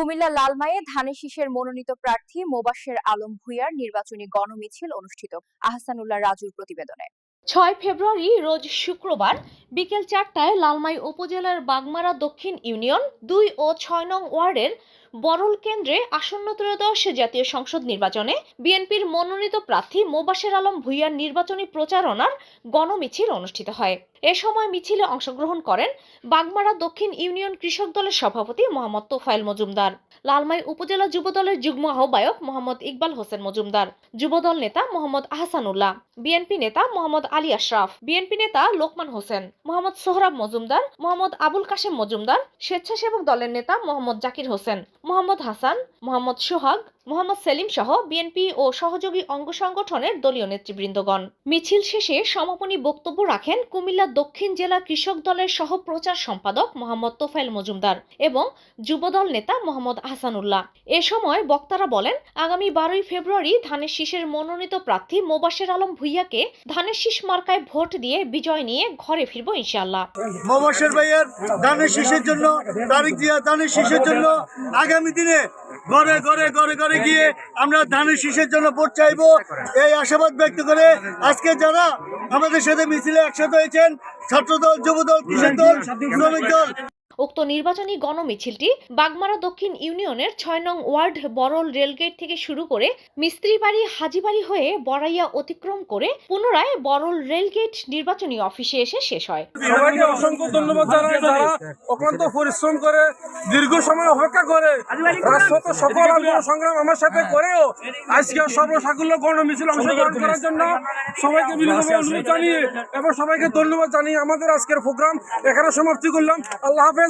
কুমিল্লা লালমায়ে ধানের শীষের মনোনীত প্রার্থী মোবাশ্বের আলম ভুইয়ার নির্বাচনী গণমিছিল অনুষ্ঠিত। আহসানুল্লাহ রাজুর প্রতিবেদনে। ছয় ফেব্রুয়ারি রোজ শুক্রবার বিকেল চারটায় লালমাই উপজেলার বাগমারা দক্ষিণ ইউনিয়ন দুই ও ছয় নং ওয়ার্ডের বরল কেন্দ্রে আসন্ন ত্রয়োদশ জাতীয় সংসদ নির্বাচনে বিএনপির মনোনীত প্রার্থী মোবাশের আলম ভুইয়ার নির্বাচনী প্রচারণার গণমিছিল অনুষ্ঠিত হয়। এ সময় মিছিলে অংশগ্রহণ করেন বাগমারা দক্ষিণ ইউনিয়ন কৃষক দলের সভাপতি মোহাম্মদ তোফায়েল মজুমদার। লালমাই উপজেলা যুবদলের যুগ্ম আহ্বায়ক মোহাম্মদ ইকবাল হোসেন মজুমদার, যুবদল নেতা মোহাম্মদ আহসানুল্লাহ, বিএনপি নেতা মোহাম্মদ আলী আশরাফ, বিএনপি নেতা লোকমান হোসেন, মোহাম্মদ সোহরাব মজুমদার, মোহাম্মদ আবুল কাশেম মজুমদার, স্বেচ্ছাসেবক দলের নেতা মোহাম্মদ জাকির হোসেন, মোহাম্মদ হাসান, মোহাম্মদ সোহাগ মোহাম্মদ সেলিম সহ বিএনপি ও সহযোগী অঙ্গ সংগঠনের দলীয় নেতৃবৃন্দগণ। মিছিল শেষে সমাপনী বক্তব্য রাখেন কুমিল্লা দক্ষিণ জেলা কৃষক দলের সহ প্রচার সম্পাদক মোহাম্মদ তোফাইল মজুমদার এবং যুবদল নেতা মোহাম্মদ আহসানুল্লাহ। এ সময় বক্তারা বলেন, আগামী বারোই ফেব্রুয়ারি ধানের শীষের মনোনীত প্রার্থী মোবাশের আলম ভুইয়াকে ধানের শীষ মার্কায় ভোট দিয়ে বিজয় নিয়ে ঘরে ফিরব ইনশাল্লাহ মোবাশের ভাইয়ের দানের শীষের জন্য তারিখ দিয়া দানের শীষের জন্য আগামী দিনে ঘরে ঘরে ঘরে ঘরে গিয়ে আমরা ধানের শীষের জন্য ভোট চাইব। এই আশাবাদ ব্যক্ত করে আজকে যারা আমাদের সাথে মিছিলে একসাথে হয়েছেন, ছাত্রদল, যুবদল কৃষক দল শ্রমিক দল উক্ত নির্বাচনী গণমিছিলটি বাগমারা দক্ষিণ ইউনিয়নের ছয় নং ওয়ার্ড বরল রেলগেট থেকে শুরু করে মিস্ত্রিবাড়ি, হাজিবাড়ি হয়ে বড়াইয়া অতিক্রম করে পুনরায় বরল রেলগেট নির্বাচনী অফিসে এসে শেষ হয়। সবাইকে অসংখ্য ধন্যবাদ জানাই, যারা অক্লান্ত পরিশ্রম করে, দীর্ঘ সময় অপেক্ষা করে রাজপথ সকল আন্দোলন সংগ্রাম আমার সাথে করেও আজকে সর্বসাকুল্য গণ মিছিল অংশগ্রহণ করার জন্য সবাইকে বিনীতভাবে অনুরোধ জানিয়ে এবং সবাইকে ধন্যবাদ জানিয়ে আমাদের আজকের প্রোগ্রাম এখানে সমাপ্তি করলাম। আল্লাহ হাফেজ।